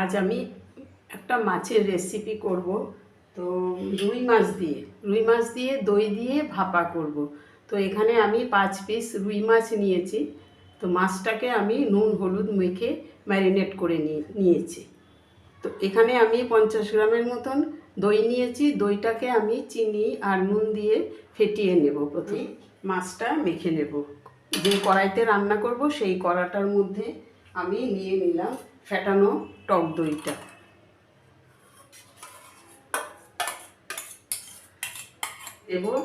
আজ আমি একটা মাছের রেসিপি করব। তো রুই মাছ দিয়ে, রুই মাছ দিয়ে দই দিয়ে ভাপা করব। তো এখানে আমি পাঁচ পিস রুই মাছ নিয়েছি। তো মাছটাকে আমি নুন, হলুদ মেখে ম্যারিনেট করে নিয়ে, নিয়েছি। তো এখানে আমি পঞ্চাশ গ্রামের মতন দই নিয়েছি। দইটাকে আমি চিনি আর নুন দিয়ে ফেটিয়ে নেব প্রথমে। মাছটা মেখে নেব। যে কড়াইতে রান্না করব সেই কড়াটার মধ্যে আমি নিয়ে নিলাম ফেটানো টক দইটা। এবং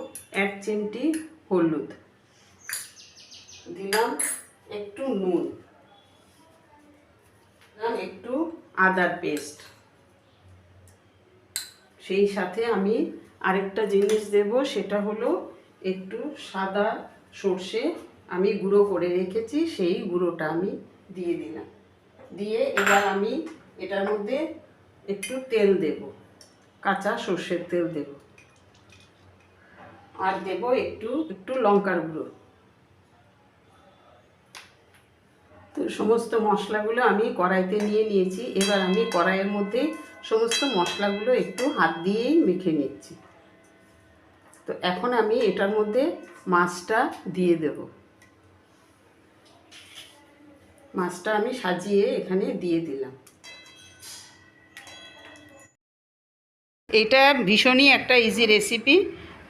এক চিমটি হলুদ। দিলাম একটু নুন। দিলাম একটু আদার পেস্ট। সেই সাথে আমি আরেকটা জিনিস দেব, সেটা হলো একটু সাদা সর্ষে আমি গুঁড়ো করে রেখেছি, সেই গুঁড়োটা আমি দিয়ে দিলাম। দিয়ে এবার আমি এটার মধ্যে একটু তেল দেব। কাঁচা সর্ষের তেল দেব। আর দেব একটু একটু লঙ্কার গুঁড়ো। তো সমস্ত মশলাগুলো আমি কড়াইতে নিয়ে নিয়েছি। এবার আমি কড়াইয়ের মধ্যে সমস্ত মশলাগুলো একটু হাত দিয়েই মেখে নিচ্ছি। তো এখন আমি এটার মধ্যে মাছটা দিয়ে দেব। মাছটা আমি সাজিয়ে এখানে দিয়ে দিলাম। এটা ভীষণই একটা ইজি রেসিপি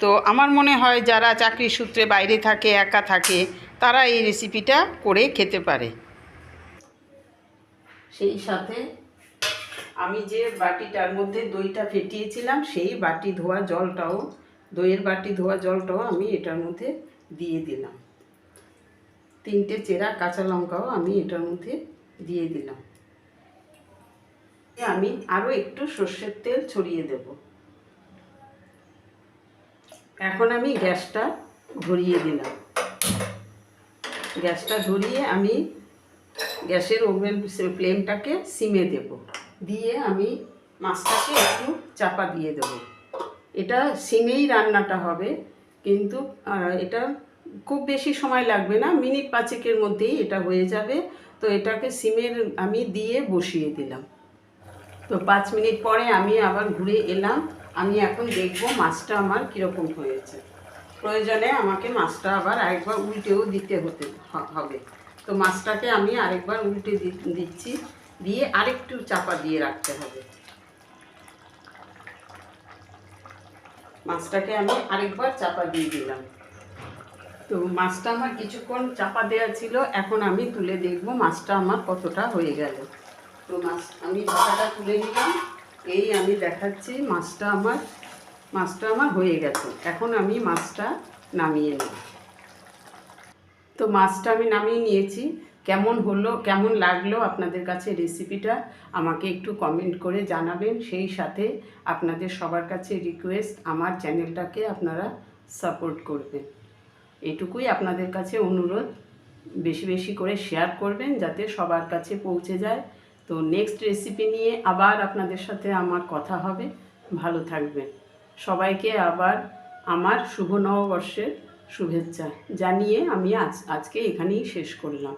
তো আমার মনে হয় যারা চাকরি সূত্রে বাইরে থাকে, একা থাকে, তারা এই রেসিপিটা করে খেতে পারে। সেই সাথে আমি যে বাটিটার মধ্যে দইটা ফেটিয়েছিলাম, সেই বাটি ধোয়া জলটাও, দইয়ের বাটি ধোয়া জলটাও আমি এটার মধ্যে দিয়ে দিলাম। তিনটে চেরা কাঁচা লঙ্কাও আমি এটার মধ্যে দিয়ে দিলাম। আমি আরও একটু সর্ষের তেল ছড়িয়ে দেব। এখন আমি গ্যাসটা ধরিয়ে দিলাম। গ্যাসটা ধরিয়ে আমি গ্যাসের ওভেন ফ্লেমটাকে সিমে দেব। দিয়ে আমি মাছটাকে একটু চাপা দিয়ে দেব। এটা সিমেই রান্নাটা হবে, কিন্তু এটা খুব বেশি সময় লাগবে না, মিনিট পাঁচেকের মধ্যেই এটা হয়ে যাবে। তো এটাকে সিমের আমি দিয়ে বসিয়ে দিলাম। তো পাঁচ মিনিট পরে আমি আবার ঘুরে এলাম। আমি এখন দেখব মাছটা আমার কীরকম হয়েছে। প্রয়োজনে আমাকে মাছটা আবার আরেকবার উল্টেও দিতে হতে হবে। তো মাছটাকে আমি আরেকবার উল্টে দিচ্ছি। দিয়ে আরেকটু চাপা দিয়ে রাখতে হবে। মাছটাকে আমি আরেকবার চাপা দিয়ে দিলাম। তো মাছটা আমার কিছুক্ষণ চাপা দেওয়া ছিল, এখন আমি তুলে দেখব মাছটা আমার কতটা হয়ে গেল। তো মাছ, আমি ঢাকাটা তুলে নিলাম, এই আমি দেখাচ্ছি মাছটা আমার মাছটা আমার হয়ে গেছে। এখন আমি মাছটা নামিয়ে নেব। তো মাছটা আমি নামিয়ে নিয়েছি। কেমন হলো, কেমন লাগল আপনাদের কাছে রেসিপিটা আমাকে একটু কমেন্ট করে জানাবেন। সেই সাথে আপনাদের সবার কাছে রিকোয়েস্ট আমার চ্যানেলটাকে আপনারা সাপোর্ট করবেন। এটুকুই আপনাদের কাছে অনুরোধ। বেশি বেশি করে শেয়ার করবেন যাতে সবার কাছে পৌঁছে যায়। তো নেক্সট রেসিপি নিয়ে আবার আপনাদের সাথে আমার কথা হবে। ভালো থাকবেন। সবাইকে আবার আমার শুভ নববর্ষের শুভেচ্ছা জানিয়ে আমি আজ, আজকে এখানেই শেষ করলাম।